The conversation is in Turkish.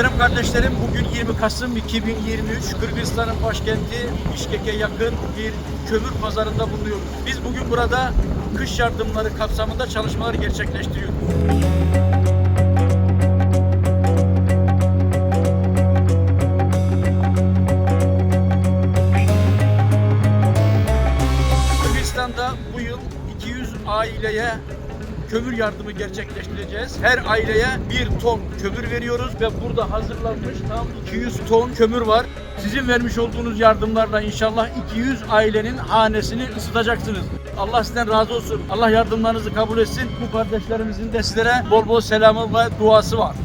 Canım kardeşlerim bugün 20 Kasım 2023 Kırgızistan'ın başkenti Bişkek'e yakın bir kömür pazarında bulunuyoruz. Biz bugün burada kış yardımları kapsamında çalışmalar gerçekleştiriyoruz. Yıl 200 aileye kömür yardımı gerçekleştireceğiz. Her aileye bir ton kömür veriyoruz ve burada hazırlanmış tam 200 ton kömür var. Sizin vermiş olduğunuz yardımlarla inşallah 200 ailenin hanesini ısıtacaksınız. Allah sizden razı olsun. Allah yardımlarınızı kabul etsin. Bu kardeşlerimizin de sizlere bol bol selamı ve duası var.